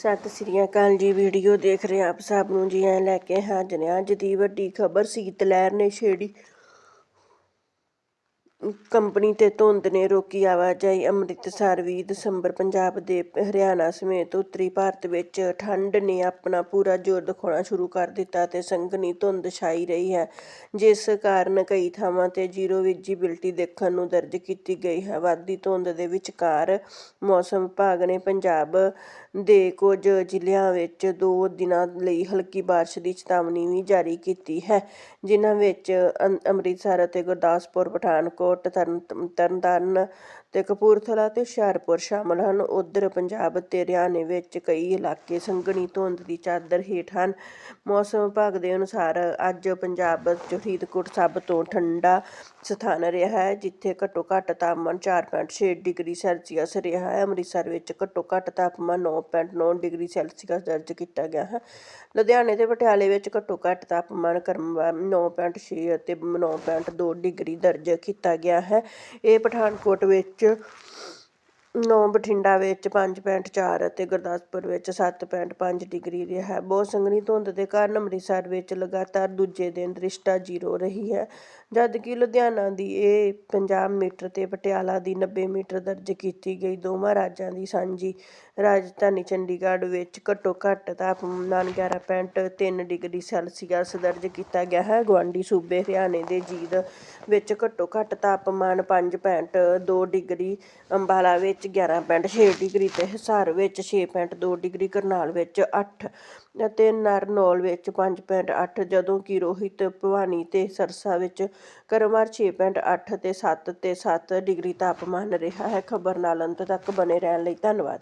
ਸਤਿ ਸ੍ਰੀ ਅਕਾਲ ਜੀ, ਵੀਡੀਓ ਦੇਖ ਰਹੇ ਆਪ ਸਭ ਨੂੰ। ਜੀ ਐ ਲੈ ਕੇ ਹਾਜ਼ਰ ਹਾਂ ਅੱਜ ਦੀ ਵੱਡੀ ਖਬਰ। ਸੀਤ ਲਹਿਰ ਨੇ ਛੇੜੀ ਕੰਪਨੀ ਤੇ ਧੁੰਦ ਨੇ ਰੋਕੀ ਆਵਾਜਾਈ ਅੰਮ੍ਰਿਤਸਰ 20 ਦਸੰਬਰ ਪੰਜਾਬ ਦੇ ਹਰਿਆਣਾ ਸਮੇਤ ਉੱਤਰੀ ਭਾਰਤ ਵਿੱਚ ਠੰਡ ਨੇ ਆਪਣਾ ਪੂਰਾ ਜ਼ੋਰ ਦਿਖਾਉਣਾ ਸ਼ੁਰੂ ਕਰ ਦਿੱਤਾ ਤੇ ਸੰਘਣੀ ਧੁੰਦ ਛਾਈ ਰਹੀ ਹੈ, ਜਿਸ ਕਾਰਨ ਕਈ ਥਾਵਾਂ ਤੇ ਜ਼ੀਰੋ ਵਿਜੀਬਿਲਟੀ ਦੇਖਣ ਨੂੰ ਦਰਜ ਕੀਤੀ ਗਈ ਹੈ। ਵੱਧਦੀ ਧੁੰਦ ਦੇ ਵਿਚਕਾਰ ਮੌਸਮ ਵਿਭਾਗ ਨੇ ਪੰਜਾਬ ਦੇ ਕੁਝ ਜ਼ਿਲ੍ਹਿਆਂ ਵਿੱਚ ਦੋ ਦਿਨਾਂ ਲਈ ਹਲਕੀ ਬਾਰਿਸ਼ ਦੀ ਚੇਤਾਵਨੀ ਵੀ ਜਾਰੀ ਕੀਤੀ ਹੈ, ਜਿਨ੍ਹਾਂ ਵਿੱਚ ਅੰ- ਅੰਮ੍ਰਿਤਸਰ ਅਤੇ ਗੁਰਦਾਸਪੁਰ, ਪਠਾਨਕੋਟ ਤਰਨ ਤਰਨਤਾਰਨ ਤੇ ਕਪੂਰਥਲਾ ਤੇ ਹੁਸ਼ਿਆਰਪੁਰ ਸ਼ਾਮਲ ਹਨ। ਉਧਰ ਪੰਜਾਬ ਤੇ ਹਰਿਆਣੇ ਵਿੱਚ ਕਈ ਇਲਾਕੇ ਸੰਘਣੀ ਧੁੰਦ ਦੀ ਚਾਦਰ ਹੇਠ ਹਨ। ਮੌਸਮ ਵਿਭਾਗ ਦੇ ਅਨੁਸਾਰ ਅੱਜ ਪੰਜਾਬ 'ਚ ਫਰੀਦਕੋਟ ਸਭ ਤੋਂ ਠੰਡਾ ਸਥਾਨ ਰਿਹਾ ਹੈ, ਜਿੱਥੇ ਘੱਟੋ ਘੱਟ ਤਾਪਮਾਨ 4.6 ਡਿਗਰੀ ਸੈਲਸੀਅਸ ਰਿਹਾ ਹੈ। ਅੰਮ੍ਰਿਤਸਰ ਵਿੱਚ ਘੱਟੋ ਘੱਟ ਤਾਪਮਾਨ 9.9 ਡਿਗਰੀ ਸੈਲਸੀਅਸ ਦਰਜ ਕੀਤਾ ਗਿਆ ਹੈ। ਲੁਧਿਆਣੇ ਤੇ ਪਟਿਆਲੇ ਵਿੱਚ ਘੱਟੋ ਘੱਟ ਤਾਪਮਾਨ ਕਰਮਵਾ 9.6 ਅਤੇ 9.2 ਡਿਗਰੀ ਦਰਜ ਕੀਤਾ ਗਿਆ ਹੈ। ਇਹ ਪਠਾਨਕੋਟ ਵਿੱਚ 就。9 ਬਠਿੰਡਾ ਵਿੱਚ 5.4 ਅਤੇ ਗੁਰਦਾਸਪੁਰ ਵਿੱਚ 7.5 ਡਿਗਰੀ ਰਿਹਾ। ਬਹੁਤ ਸੰਘਣੀ ਧੁੰਦ ਦੇ ਕਾਰਨ ਅੰਮ੍ਰਿਤਸਰ ਵਿੱਚ ਲਗਾਤਾਰ ਦੂਜੇ ਦਿਨ ਦ੍ਰਿਸ਼ਟਾ ਜ਼ੀਰੋ ਰਹੀ ਹੈ, ਜਦਕਿ ਲੁਧਿਆਣਾ ਦੀ ਇਹ 50 ਮੀਟਰ ਤੇ ਪਟਿਆਲਾ ਦੀ 90 ਮੀਟਰ ਦਰਜ ਕੀਤੀ ਗਈ। ਦੋਵਾਂ ਰਾਜਾਂ ਦੀ ਸਾਂਝੀ ਰਾਜਧਾਨੀ ਚੰਡੀਗੜ੍ਹ ਵਿੱਚ ਘੱਟੋ ਘੱਟ ਤਾਪਮਾਨ 11.3 ਡਿਗਰੀ ਸੈਲਸੀਅਸ ਦਰਜ ਕੀਤਾ ਗਿਆ ਹੈ। ਗੁਆਂਢੀ ਸੂਬੇ ਹਰਿਆਣੇ ਦੇ ਜੀਂਦ ਵਿੱਚ ਘੱਟੋ ਘੱਟ ਤਾਪਮਾਨ 5.2 ਡਿਗਰੀ, ਅੰਬਾਲਾ ਵਿੱਚ 11.6 ਡਿਗਰੀ ਤੇ ਹਿਸਾਰ ਵਿੱਚ 6.2 ਡਿਗਰੀ, ਕਰਨਾਲ ਵਿੱਚ 8 ਅਤੇ ਨਰਨੌਲ ਵਿੱਚ 5.8 ਜਦੋਂ ਕਿ ਰੋਹਿਤ ਭਵਾਨੀ ਤੇ ਸਰਸਾ ਵਿੱਚ ਕਰਮਵਾਰ 6.8 ਤੇ 7 ਤੇ 7 ਡਿਗਰੀ ਤਾਪਮਾਨ ਰਿਹਾ ਹੈ। ਖਬਰ ਨਾਲ ਅੰਤ ਤੱਕ ਬਣੇ ਰਹਿਣ ਲਈ ਧੰਨਵਾਦ।